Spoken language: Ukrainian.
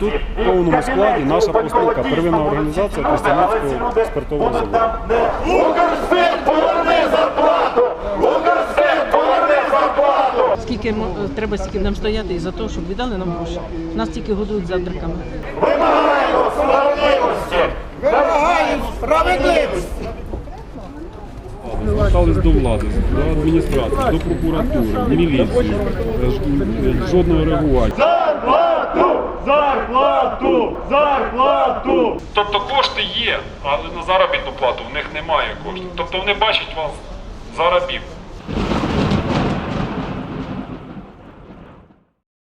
тут в повному складі наша профспілка, первинна організація Тростянецького спиртового заводу. Укрспирт, поверни зарплату! Укрспирт, поверни зарплату! Скільки мо- треба стільки нам стояти і за те, щоб віддали нам гроші. Нас тільки годують завтраками. Вимагаємо справедливості! Вимагаємо справедливості. Звертались до влади, до адміністрації, до прокуратури, в міліцію. Е, ж- е, Жодного реагування. Зарплату! Зарплату! Тобто кошти є, але на заробітну плату в них немає коштів. Тобто вони бачать вас заробітку.